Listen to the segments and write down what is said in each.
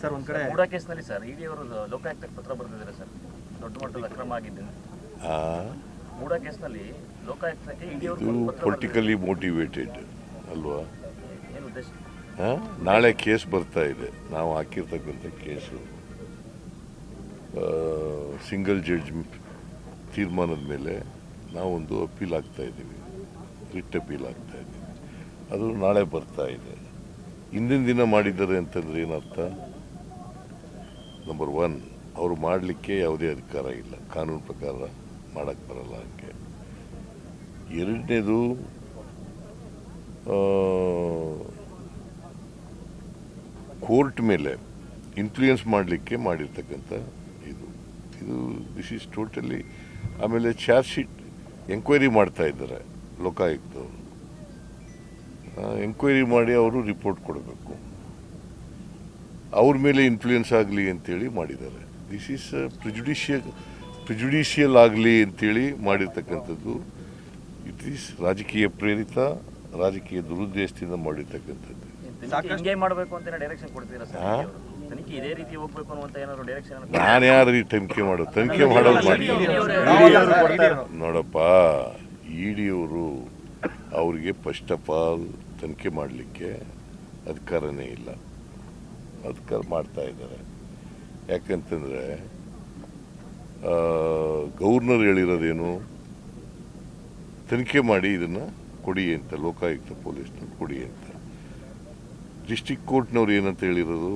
Sir ಒಂದ್ ಕಡೆ ಮೂಡ ಕೇಸ್ನಲ್ಲಿ ಸರ್ ಇಡಿ ಅವರು ಲೋಕಾಯುಕ್ತಕ್ಕೆ ಪತ್ರ ಬರೆದಿದ್ದಾರೆ ಸರ್. ದೊಡ್ಡ ಮಟ್ಟದ ಅಕ್ರಮ ಆಗಿದ್ದೇನೆ. ಆ, ಮೂಡ ಕೇಸ್ನಲ್ಲಿ ಲೋಕಾಯುಕ್ತಕ್ಕೆ ಇಡಿ ಅವರು ಪತ್ರ ಪೊಲಿಟಿಕಲಿ ಮೋಟಿವೇಟೆಡ್ ಅಲ್ವಾ? ಏನು ಉದ್ದೇಶ? ನಾಳೆ ಕೇಸ್ ಬರ್ತಾ ಇದೆ. ನಾವು ಹಾಕಿರ್ತಕ್ಕಂಥ ಕೇಸು. ಸಿಂಗಲ್ ಜಡ್ಜ್ ತೀರ್ಮಾನದ ಮೇಲೆ ನಾವೊಂದು ಅಪೀಲ್ ಆಗ್ತಾ ಇದ್ದೀವಿ. ರಿಟ್ ಅಪೀಲ್ ಆಗ್ತಾ ಇದ್ದೀವಿ. ಅದು ನಾಳೆ ಬರ್ತಾ ಇದೆ. ಹಿಂದಿನ ದಿನ ಮಾಡಿದ್ದಾರೆ ಅಂತಂದ್ರೆ ಏನರ್ಥ? ನಂಬರ್ ಒನ್ ಅವರು ಮಾಡಲಿಕ್ಕೆ ಯಾವುದೇ ಅಧಿಕಾರ ಇಲ್ಲ. ಕಾನೂನು ಪ್ರಕಾರ ಮಾಡಕ್ಕೆ ಬರಲ್ಲ ಹಾಗೆ. ಎರಡನೇದು ಕೋರ್ಟ್ ಮೇಲೆ ಇನ್ಫ್ಲೂಯೆನ್ಸ್ ಮಾಡಲಿಕ್ಕೆ ಮಾಡಿರ್ತಕ್ಕಂಥ ಇದು. ಇದು ದಿಸ್ ಈಸ್ ಟೋಟಲಿ ಆಮೇಲೆ ಚಾರ್ಜ್ ಶೀಟ್ ಎಂಕ್ವೈರಿ ಮಾಡ್ತಾ ಇದ್ದಾರೆ ಲೋಕಾಯುಕ್ತವರು. ಎಂಕ್ವೈರಿ ಮಾಡಿ ಅವರು ರಿಪೋರ್ಟ್ ಕೊಡಬೇಕು. ಅವ್ರ ಮೇಲೆ ಇನ್ಫ್ಲೂಯೆನ್ಸ್ ಆಗಲಿ ಅಂತೇಳಿ ಮಾಡಿದ್ದಾರೆ. ದಿಸ್ ಈಸ್ ಪ್ರಿಜುಡಿಷಿಯಲ್ ಪ್ರಿಜುಡಿಷಿಯಲ್ ಆಗಲಿ ಅಂತೇಳಿ ಮಾಡಿರ್ತಕ್ಕಂಥದ್ದು. ಇಟ್ ಈಸ್ ರಾಜಕೀಯ ಪ್ರೇರಿತ ರಾಜಕೀಯ ದುರುದ್ದೇಶದಿಂದ ಮಾಡಿರ್ತಕ್ಕಂಥದ್ದು. ನಾನು ಯಾರು ಈ ತನಿಖೆ ಮಾಡೋದು? ತನಿಖೆ ಮಾಡೋದು ಮಾಡಿ. ನೋಡಪ್ಪ ಇ ಡಿಯವರು ಅವರಿಗೆ ಫಸ್ಟ್ ಆಫ್ ಆಲ್ ತನಿಖೆ ಮಾಡಲಿಕ್ಕೆ ಅಧಿಕಾರನೇ ಇಲ್ಲ. ಅಧಿಕಾರ ಮಾಡ್ತಾ ಇದ್ದಾರೆ. ಯಾಕಂತಂದರೆ ಗವರ್ನರ್ ಹೇಳಿರೋದೇನು? ತನಿಖೆ ಮಾಡಿ ಇದನ್ನು ಕೊಡಿ ಅಂತ, ಲೋಕಾಯುಕ್ತ ಪೊಲೀಸ್ನವ್ರು ಕೊಡಿ ಅಂತ. ಡಿಸ್ಟಿಕ್ ಕೋರ್ಟ್ನವ್ರು ಏನಂತ ಹೇಳಿರೋದು?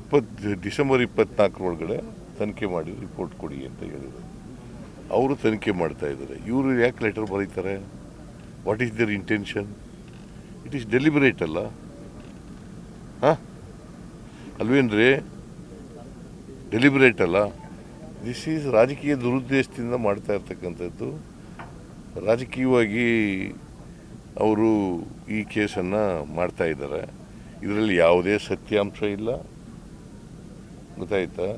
ಇಪ್ಪತ್ತು ಡಿಸೆಂಬರ್ ಇಪ್ಪತ್ನಾಲ್ಕರೊಳಗಡೆ ತನಿಖೆ ಮಾಡಿ ರಿಪೋರ್ಟ್ ಕೊಡಿ ಅಂತ ಹೇಳಿದರು ಅವರು ತನಿಖೆ ಮಾಡ್ತಾ ಇದ್ದಾರೆ. ಇವರು ಯಾಕೆ ಲೆಟರ್ ಬರೀತಾರೆ? What is their intention it is deliberate ಅಲ್ಲ. ಹಾಂ? ಅಲ್ವೇನ್ರಿ ಡೆಲಿಬರೇಟ್ ಅಲ್ಲ? ದಿಸ್ ಈಸ್ ರಾಜಕೀಯ ದುರುದ್ದೇಶದಿಂದ ಮಾಡ್ತಾ ಇರ್ತಕ್ಕಂಥದ್ದು. ರಾಜಕೀಯವಾಗಿ ಅವರು ಈ ಕೇಸನ್ನು ಮಾಡ್ತಾ ಇದ್ದಾರೆ. ಇದರಲ್ಲಿ ಯಾವುದೇ ಸತ್ಯಾಂಶ ಇಲ್ಲ. ಗೊತ್ತಾಯ್ತಾ?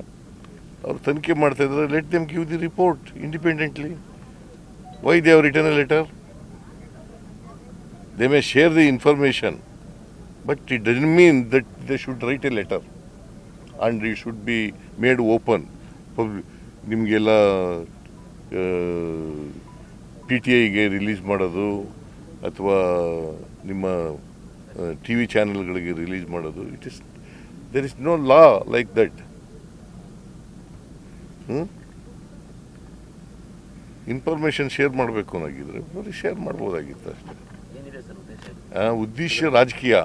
ಅವ್ರು ತನಿಖೆ ಮಾಡ್ತಾ ಇದ್ದಾರೆ. Let them give the report independently why they ಅವ್ರ return letter they may share the information but it doesn't mean that they should write a letter and it should be made open ನಿಮಗೆಲ್ಲ P T ಐಗೆ release ಮಾಡೋದು ಅಥವಾ ನಿಮ್ಮ T V ಚಾನೆಲ್ಗಳಿಗೆ release ಮಾಡೋದು it is there is no law like that information share ಮಾಡಬೇಕು ಅನ್ನೋಗಿದ್ರೆ ಬರೀ ಶೇರ್ ಮಾಡ್ಬೋದಾಗಿತ್ತು ಅಷ್ಟೇ. ಉದ್ದೇಶ ರಾಜಕೀಯ.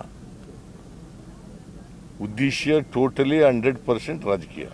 ಉದ್ದೇಶ ಟೋಟಲಿ ಹಂಡ್ರೆಡ್ ಪರ್ಸೆಂಟ್ ರಾಜಕೀಯ